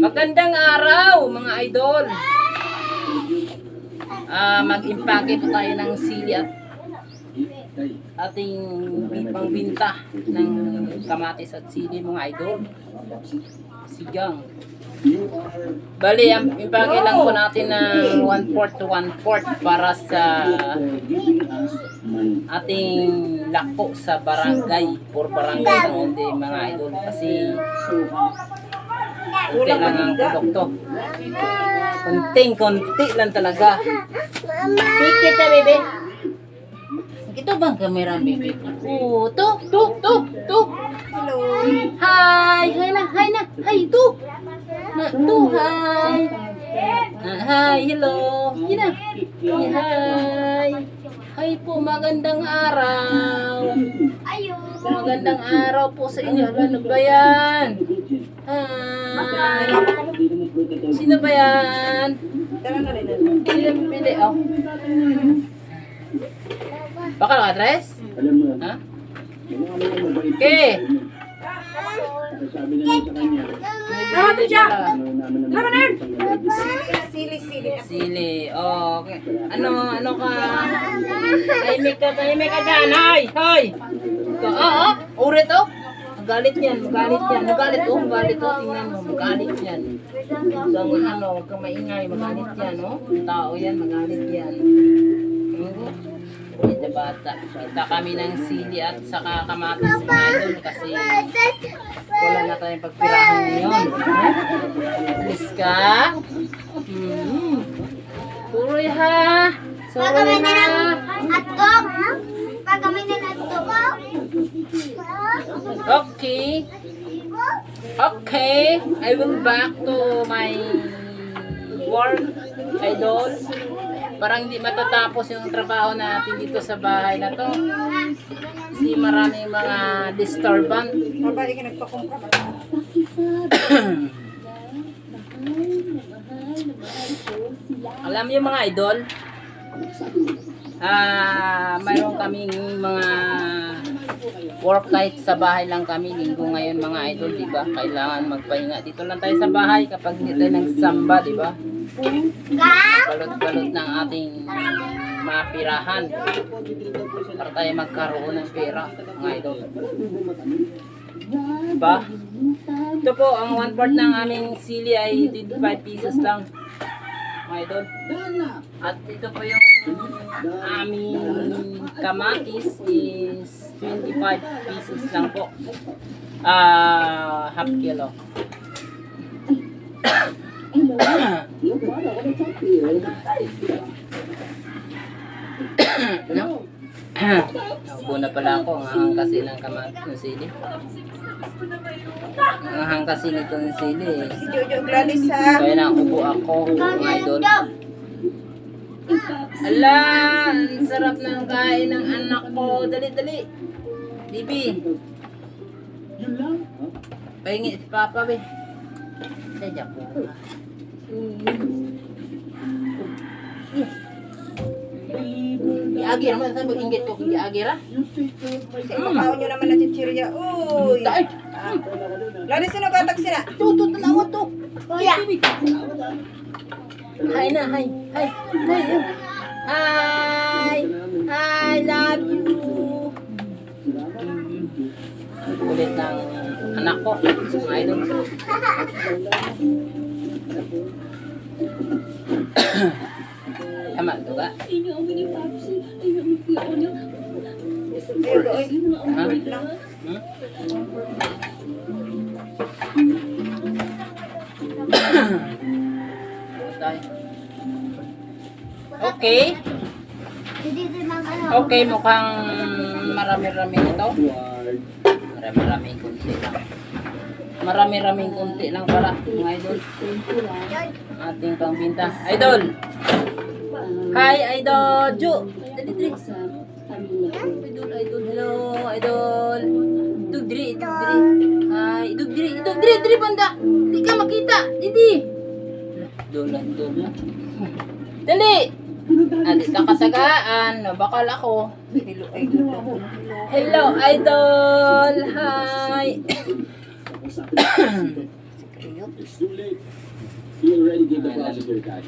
Magandang araw mga idol. Ah, mag-impake po tayo ng sili at ating pangbinta ng kamatis at sili mga idol. Sigang. Bali, ang impake lang po natin ng 1/4 to 1/4 para sa ating lako sa barangay or barangay ng onde mga idol kasi Kunti lang ang produkto. Kunting kunti lang talaga. Pikit na, bebe. Ito bang kamera, bebe? Oo, to, to, to, to. Hello. Hi, hi na, hi na, hi, to. Na, to, hi. Ah, hi, hello. Yun na. Hi, po, magandang araw. Magandang araw po sa inyo. Ano ba yan? Hi. Sino ba yan? Na. Sino pili? Oh. Baka nakatres? Ha? Okay. Tama siya. Tama na yun. Sili, sili. Sili. Oh, okay. Ano, ano ka? Tahimik ka, tahimik ka dyan. Hoy, hoy. Ito, oh, oh. Urit, oh. Magalit yan, magalit yan. Magalit, oh. Magalit, oh. Tingnan mo, magalit yan. So, ano, huwag kang maingay. Magalit yan, oh. Tao yan, magalit yan. Oo. Medyo bata. Kita kami ng sili at saka kamatis mga idol kasi wala na tayong pagpirahan ngayon. Alis ka? Hmm. Puroy ha. Sorry na hotdog ko? Okay. Okay. I will back to my work, idol. Parang hindi matatapos yung trabaho natin dito sa bahay na to. Kasi maraming mga disturbance. Mabalik ka nagpakumpra. Alam niyo mga idol, ah, mayroon kaming mga work night sa bahay lang kami. Linggo ngayon mga idol, di ba? Kailangan magpahinga. Dito lang tayo sa bahay kapag hindi tayo nagsamba, di ba? Balot-balot ng ating mapirahan para tayo magkaroon ng pera, mga idol. Diba? Ito po, ang one part ng aming sili ay 25 pesos lang. Mga idol. At ito po yung aming kamatis is 25 pesos lang po. Ah, half kilo. no? Naubo na pala ako. Ang ahang kasi ng kamatis ng sili. Ang ahang kasi nito ng sili. Si Jojo Gladys ha. Kaya naubo ako, mga idol. Ala, ang sarap ng kain ng anak ko. Dali, dali. Bibi. Pahingi si Papa, be. Sadya po. Giagi naman sa mag-inggit ko. Giagi ra. Kasi makaon nyo naman na chichirya. Uy. Ah. Gladys, sino gatak sila? Tuto, tanawa to. Kuya. Hi na, hi. Hi. Hi. Hi. Hi, love you. Kulit ng anak ko. Idol. Tama, ito ka? Ayun, doon. Ha? Wait lang. Hmm? Okay. Okay, mukhang marami-raming ito. Marami-raming kunti lang. Marami-raming kunti lang pala, mga idol. Ating pangbinta. Idol! Hi, Idol! Ju! Idol, idol, hello, idol. Idol, diri, diri. Hi, idol, diri, idol, diri, diri, banda. Di ka makita, didi. Idol, idol. Dali! Adi ka katagaan, bakal ako. Hello, idol. Hello, idol! Hi, You already gave the project your dad.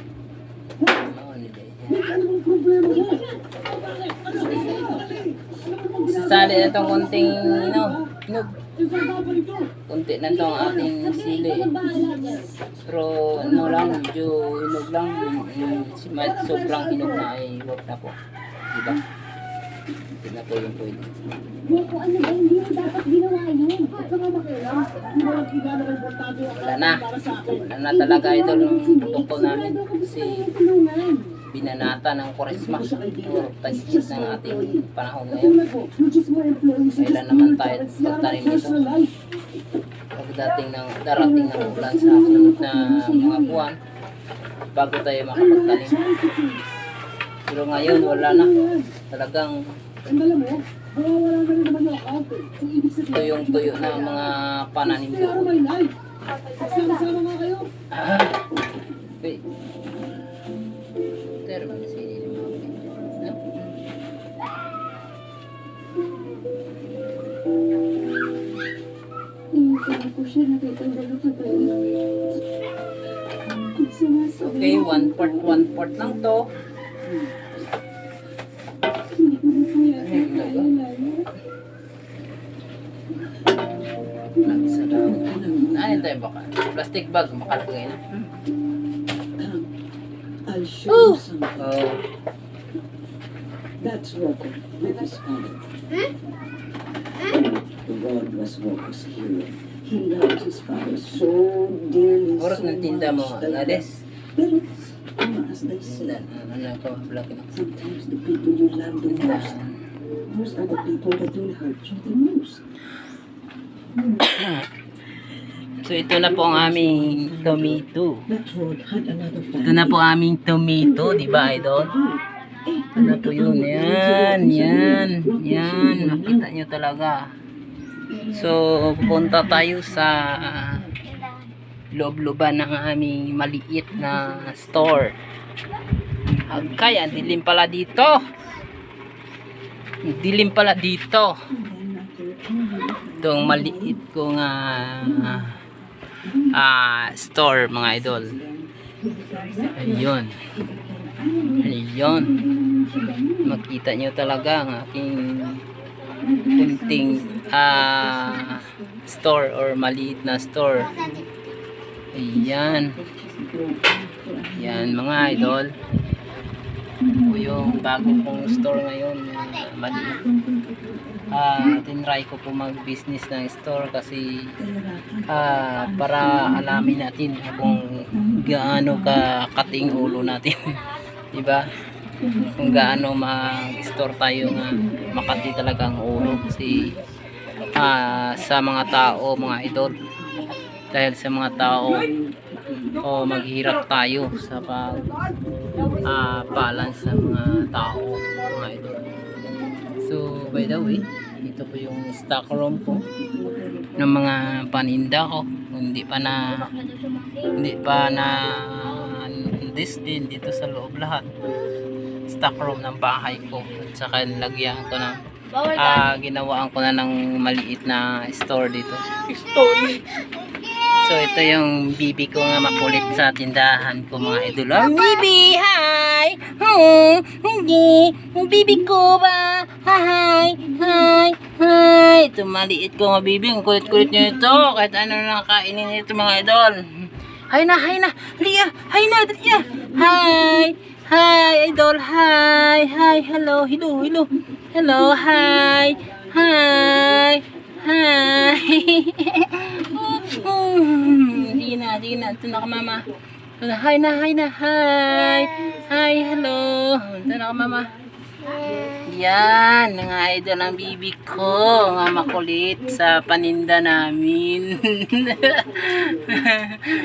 Sasali na itong konting no, hinog. Kunti na itong ating sili. Pero ano lang, medyo hinog lang. Yung sobrang hinog na ay wag na po. Diba? Hindi na po yung pwede. Kung ano ba, hindi mo dapat ginawa yun. Wala na. Wala na talaga idol yung produkto namin. Kasi Tulungan. binanata ng Koresma. Or tasikis ng ating panahon ngayon. Kailan naman tayo pagtanim nito? Pagdating ng darating ng ulan sa sunod na mga buwan bago tayo makapagtanim. Pero ngayon wala na. Talagang tuyong-tuyo na ang mga pananim doon. Ah, wait. Pero si no? Hindi ko siya nakitanggal ako tayo. Sumasabi. Okay, one part, one part lang to. Ano tayo baka? Plastic bag, makalagay na. I'll show you something. Oh, That's Rocco with his father. The God was Rocco's hero. He loved his father so dearly. oras so ng tinda mo, much that- Nades. Pero, vlog na. sometimes the people you love the most, those are the people that will hurt you the most. So ito na po ang aming tomato. That Ito na po aming tomato, di ba idol? Ito na po yun. Yan, yan, yan. Makita nyo talaga. So, pupunta tayo sa loob-looban ng aming maliit na store. Okay, ang dilim pala dito. Ang Dilim pala dito. Itong maliit kong ah, ah, store mga idol. Ayun. Ayun. Makita nyo talaga ang aking kunting ah, store or maliit na store. Ayan. Ayan mga idol. Ito yung bago kong store ngayon. ah, maliit. Ah, tinry ko po mag-business ng store kasi ah, para alamin natin kung gaano ka kating ulo natin. 'Di ba? Kung gaano mag-store tayo nga makati talaga ang ulo kasi ah, sa mga tao, mga idol. Dahil sa mga tao o maghirap tayo sa pag ah, balance sa mga tao, mga idol. So, by the way, ito po yung stock room ko ng mga paninda ko. Hindi pa na hindi pa na this din dito sa loob lahat. Stock room ng bahay ko. At saka nilagyan ko ng ah, ginawaan ko na ng maliit na store dito. Store. So ito yung bibi ko nga makulit sa tindahan ko mga idol. Ang bibi, hi! Hmm, hindi. Bibi ko ba? Hi, hi, hi. Ito maliit ko nga bibi. Ang kulit-kulit nyo ito. Kahit ano na kainin nito mga idol. Hi na, hi na. Lia, hi na, Lia. Hi. Hi, idol. Hi. Hi, hello. Hello, hello. Hello, hi. Hi. Hi. Sige na, sige. Ito na ka, mama. Ito na, Hi na, hi na, hi. Hello. Ito na ka, mama. Yan, mga idol ang bibi ko. Mga makulit sa paninda namin.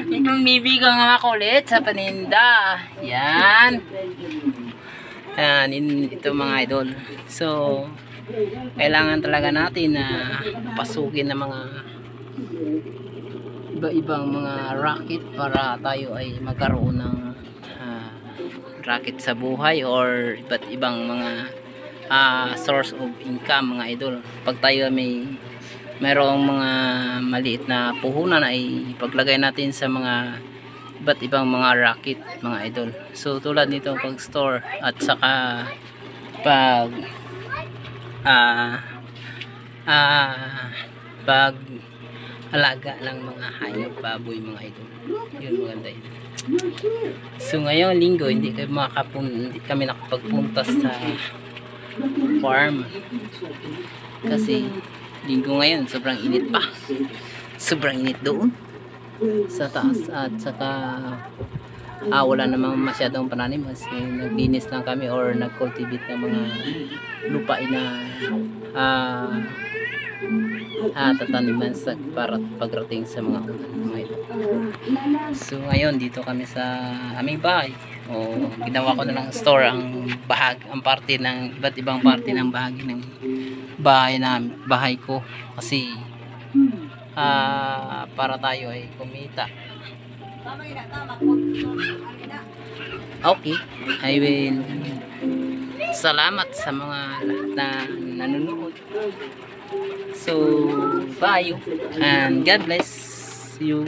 Yung bibi ko nga makulit sa paninda. Yan. Yan, ito mga idol. So, kailangan talaga natin na pasukin ng mga iba-ibang mga racket para tayo ay magkaroon ng ah, racket sa buhay or iba't ibang mga ah, source of income mga idol. Pag tayo may merong mga maliit na puhunan ay paglagay natin sa mga iba't ibang mga racket mga idol. So tulad nito pag store at saka pag ah ah pag alaga ng mga hayop baboy mga idol. Yun maganda yun. So ngayong linggo hindi kami hindi kami nakapagpunta sa farm. Kasi linggo ngayon sobrang init pa. Sobrang init doon. Sa taas at saka ah, wala namang masyadong pananim kasi naglinis lang kami or nag-cultivate ng mga lupain na ah, ah, tataniman sa para pagrating sa mga ulan mga. So ngayon dito kami sa aming bahay. O ginawa ko na lang store ang bahag ang parte ng iba't ibang parte ng bahagi ng bahay na bahay ko kasi ah para tayo ay kumita. Okay, I will salamat sa mga lahat na nanonood. So, bye and God bless you.